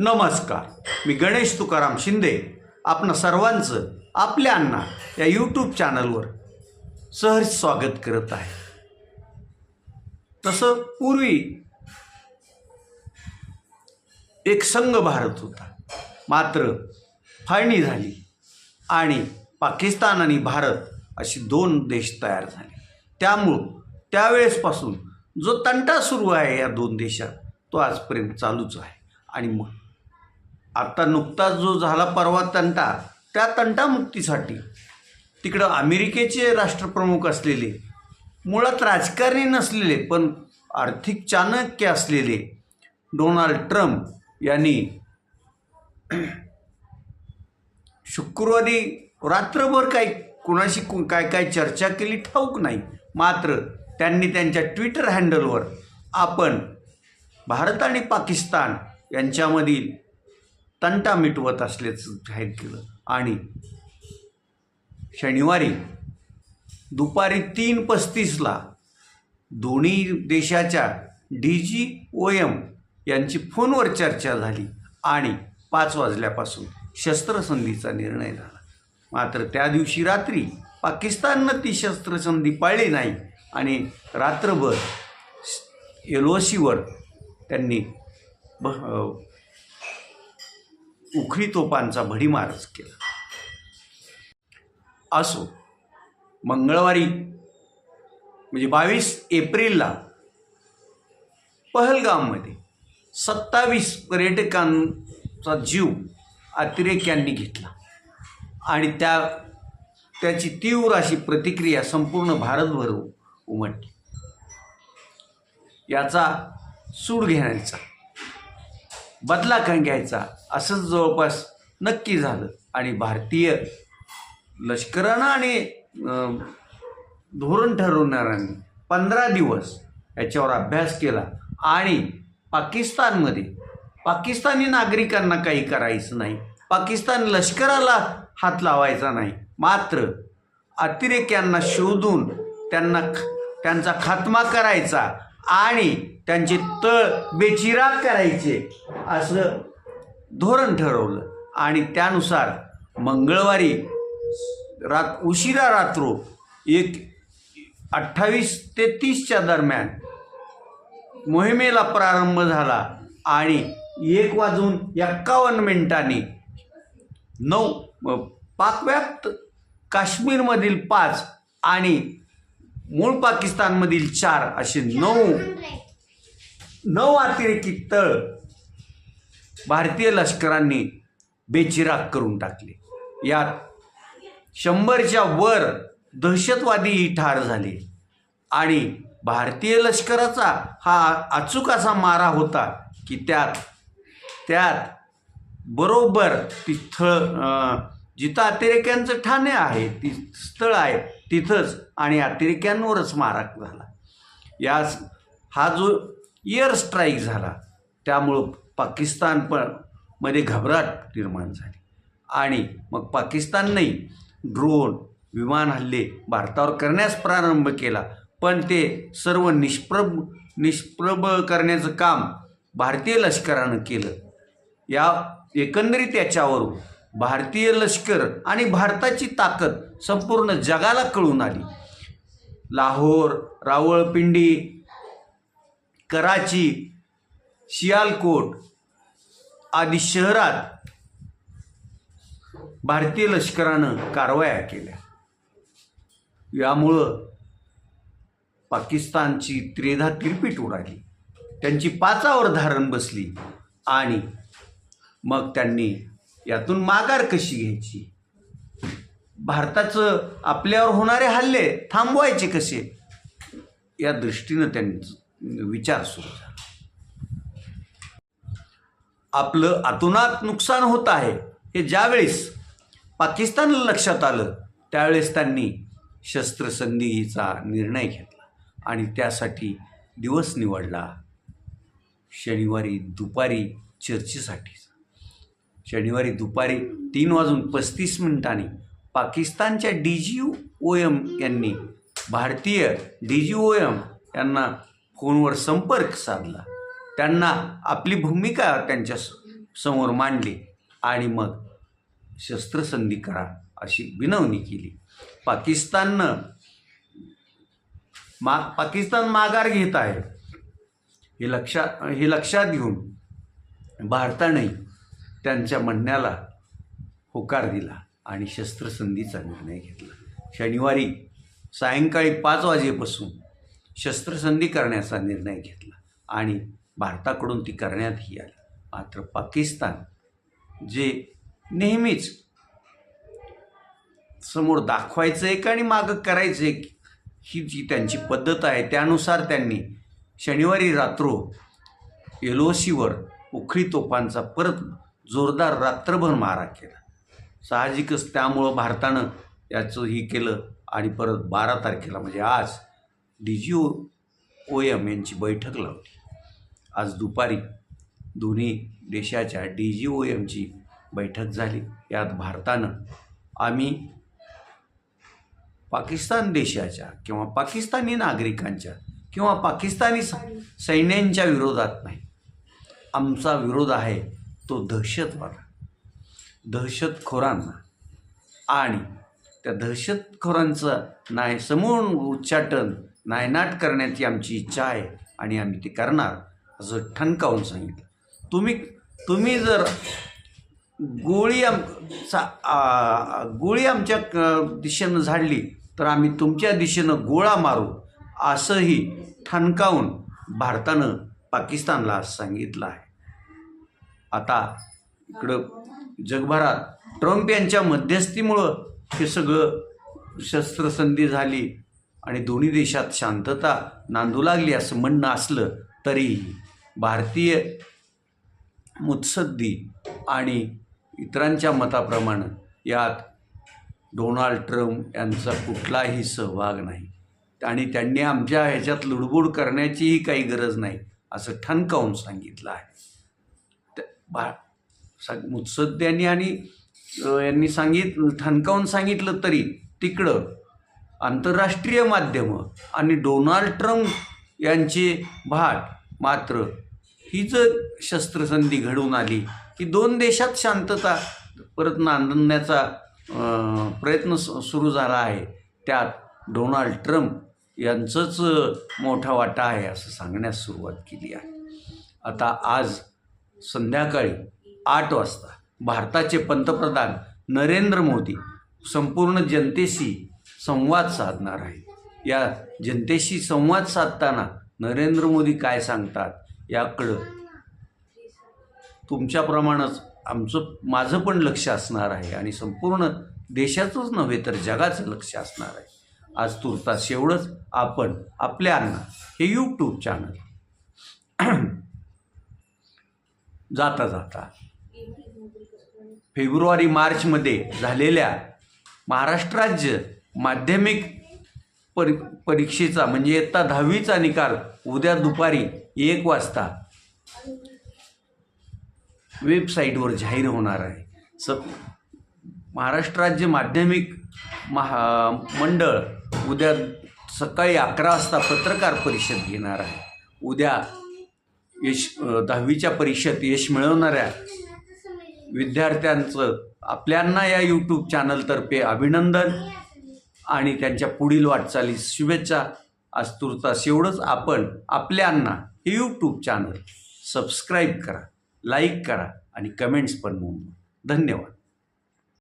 नमस्कार. मी गणेश तुकाराम शिंदे. आपण सर्वांचं आपल्या अण्णा या यूट्यूब चॅनलवर सहर्ष स्वागत करत आहे. तसं पूर्वी एक संघ भारत होता. मात्र फाळणी झाली आणि पाकिस्तान आणि भारत अशी दोन देश तयार झाले. त्यामुळं त्यावेळेसपासून जो तंटा सुरू आहे या दोन देशात तो आजपर्यंत चालूच आहे. आणि मग? आता नुकताच जो झाला परवा तंटा त्या तंटामुक्तीसाठी तिकडं अमेरिकेचे राष्ट्रप्रमुख असलेले मुळात राजकारणी नसलेले पण आर्थिक चाणक्य असलेले डोनाल्ड ट्रम्प यांनी शुक्रवारी रात्रभर काही कुणाशी काय काय चर्चा केली ठाऊक नाही. मात्र त्यांनी त्यांच्या ट्विटर हँडलवर आपण भारत आणि पाकिस्तान यांच्यामधील तंटा मिटवत असल्याचं जाहीर केलं आणि शनिवारी दुपारी तीन पस्तीसला दोन्ही देशाच्या डी जी ओ एम यांची फोनवर चर्चा झाली आणि पाच वाजल्यापासून शस्त्रसंधीचा निर्णय झाला. मात्र त्या दिवशी रात्री पाकिस्ताननं ती शस्त्रसंधी पाळली नाही आणि रात्रभर एल ओ सीवर त्यांनी ब उखळी तोफांचा भडीमारच केला. असो मंगळवारी म्हणजे बावीस एप्रिलला पहलगाममध्ये सत्तावीस पर्यटकांचा जीव अतिरेक्यांनी घेतला. आणि त्या त्याची तीव्र अशी प्रतिक्रिया संपूर्ण भारतभर उमटली. याचा सूड घेण्याचा बदला का घ्यायचा. असंच जवळपास नक्की झालं. आणि भारतीय लष्करानं आणि धोरण ठरवणाऱ्यांनी पंधरा दिवस याच्यावर अभ्यास केला. आणि पाकिस्तानमध्ये पाकिस्तानी नागरिकांना काही करायचं नाही. पाकिस्तान लष्कराला हात लावायचा नाही. मात्र अतिरेक्यांना शोधून त्यांना ख- त्यांचा खात्मा करायचा. आणि त्यांचे तळ बेचिराग करायचे असं धोरण ठरवलं. आणि त्यानुसार मंगळवारी रात उशिरा रात्रो एक अठ्ठावीस ते तीसच्या दरम्यान मोहिमेला प्रारंभ झाला आणि एक वाजून एक्कावन्न मिनिटांनी नऊ अ, पाकव्याप्त काश्मीरमधील पाच आणि मूळ पाकिस्तानमधील चार असे नऊ नऊ अतिरेकी तळ भारतीय लष्करांनी बेचिराग करून टाकले. यात शंभरच्या वर दहशतवादीही ठार झाले आणि भारतीय लष्कराचा हा अचूक असा मारा होता की त्यात त्यात बरोबर ती स्थळ जिथं अतिरेक्यांचं ठाणे आहे ती स्थळ आहे तिथंच आणि अतिरेक्यांवरच मारा झाला. या हा जो एअर स्ट्राईक झाला त्यामुळं पाकिस्तान पण मध्ये घबराट निर्माण झाली. आणि मग पाकिस्ताननेही ड्रोन विमान हल्ले भारतावर करण्यास प्रारंभ केला. पण ते सर्व निष्प्रभ निष्प्रभ करण्याचं काम भारतीय लष्करानं केलं. या एकंदरीत याच्यावरून भारतीय लष्कर आणि भारताची ताकद संपूर्ण जगाला कळून आली. लाहोर रावळपिंडी कराची सियालकोट आदी शहरात भारतीय लष्करानं कारवाया केल्या. यामुळं पाकिस्तानची त्रेधा तिरपीट उडाली. त्यांची पाचावर धारण बसली आणि मग त्यांनी यातून माघार कशी घ्यायची? भारताचं आपल्यावर होणारे हल्ले थांबवायचे कसे? या दृष्टीनं त्यांचा विचार सुरू झाला. आपलं अतुनात नुकसान होत आहे हे ज्यावेळेस पाकिस्तानला लक्षात आलं त्यावेळेस त्यांनी शस्त्रसंधीचा निर्णय घेतला आणि त्यासाठी दिवस निवडला. शनिवारी दुपारी चर्चेसाठीचा. शनिवारी दुपारी तीन वाजून पस्तीस मिनिटांनी पाकिस्तानच्या डी जी ओ एम यांनी भारतीय डी जी ओ एम यांना फोनवर संपर्क साधला. त्यांना आपली भूमिका त्यांच्या स- समोर मांडली आणि मग शस्त्रसंधी करा अशी विनवणी केली. पाकिस्ताननं मा पाकिस्तान माघार घेत आहे. हे लक्षात हे लक्षात घेऊन भारताने त्यांच्या म्हणण्याला होकार दिला आणि शस्त्रसंधीचा निर्णय घेतला. शनिवारी सायंकाळी पाच वाजेपासून शस्त्रसंधी करण्याचा निर्णय घेतला आणि भारताकडून ती करण्यातही आली. मात्र पाकिस्तान जे नेहमीच समोर दाखवायचं एक आणि मागं करायचं एक ही जी त्यांची पद्धत आहे त्यानुसार त्यांनी शनिवारी रात्रो एल ओ सीवर उखळी तोफांचा परत जोरदार रात्रभर मारा केला. साहजिकच त्यामुळं भारतानं याचं ही केलं आणि परत बारा तारखेला म्हणजे आज डी जी ओ ओ एम यांची बैठक लावली. आज दुपारी दोन्ही देशाच्या डी जी ओ एमची बैठक झाली. यात भारतानं आम्ही पाकिस्तान देशाच्या किंवा पाकिस्तानी नागरिकांच्या किंवा पाकिस्तानी स- सैन्यांच्या विरोधात नाही. आमचा विरोध आहे तो दहशतवाद. दहशतखोरांना आणि त्या दहशतखोरांचं नाय समूळ उच्चाटन नायनाट करण्याची आमची इच्छा आहे आणि आम्ही ते करणार असं ठणकावून सांगितलं. तुम्ही तुम्ही जर गोळी आम सा गोळी आमच्या क- दिशेनं झाडली तर आम्ही तुमच्या दिशेनं गोळा मारू असंही ठणकावून भारतानं पाकिस्तानला सांगितलं आहे. आता इकडं जगभरात ट्रम्प यांच्या मध्यस्थीमुळं हे सगळं शस्त्रसंधी झाली आणि दोन्ही देशात शांतता नांदू लागली असं म्हणणं असलं तरीही भारतीय मुत्सद्दी आणि इतरांच्या मताप्रमाणे यात डोनाल्ड ट्रम्प यांचा कुठलाही सहभाग नाही. आणि त्यांनी आमच्या ह्याच्यात लुडबुड करण्याचीही काही गरज नाही असं ठणकावून सांगितलं आहे. भा सा मुत्सद्द्यांनी आणि यांनी सांगित ठणकावून सांगितलं तरी तिकडं आंतरराष्ट्रीय माध्यमं आणि डोनाल्ड ट्रम्प यांची भाट मात्र ही जर शस्त्रसंधी घडून आली की दोन देशात शांतता परत नांदण्याचा प्रयत्न सुरू झाला आहे. त्यात डोनाल्ड ट्रम्प यांचंच मोठा वाटा आहे असं सांगण्यास सुरुवात केली आहे. आता आज संध्याकाळी आठ वाजता भारताचे पंतप्रधान नरेंद्र मोदी संपूर्ण जनतेशी संवाद साधणार आहेत. या जनतेशी संवाद साधताना नरेंद्र मोदी काय सांगतात याकडं तुमच्याप्रमाणेच आमचं माझं पण लक्ष असणार आहे आणि संपूर्ण देशाचंच नव्हे तर जगाचं लक्ष असणार आहे. आज तुर्तास एवढंच. आपण आपल्यांना हे यूट्यूब चॅनल जाता जाता. फेब्रुवारी मार्चमध्ये झालेल्या महाराष्ट्र राज्य माध्यमिक परी परीक्षेचा म्हणजे इयत्ता दहावीचा निकाल उद्या दुपारी एक वाजता वेबसाईटवर जाहीर होणार आहे. स महाराष्ट्र राज्य माध्यमिक महा मंडळ उद्या सकाळी अकरा वाजता पत्रकार परिषद घेणार आहे. उद्या यश दहावीच्या परीक्षेत यश मिळवणाऱ्या विद्यार्थ्यांचं आपल्यांना या यूट्यूब चॅनलतर्फे अभिनंदन आणि त्यांच्या पुढील वाटचालीस शुभेच्छा. आज तुर्तास एवढंच आपण आपल्यांना हे यूट्यूब चॅनल सबस्क्राईब करा लाईक करा आणि कमेंट्स पण नोंदवा. धन्यवाद.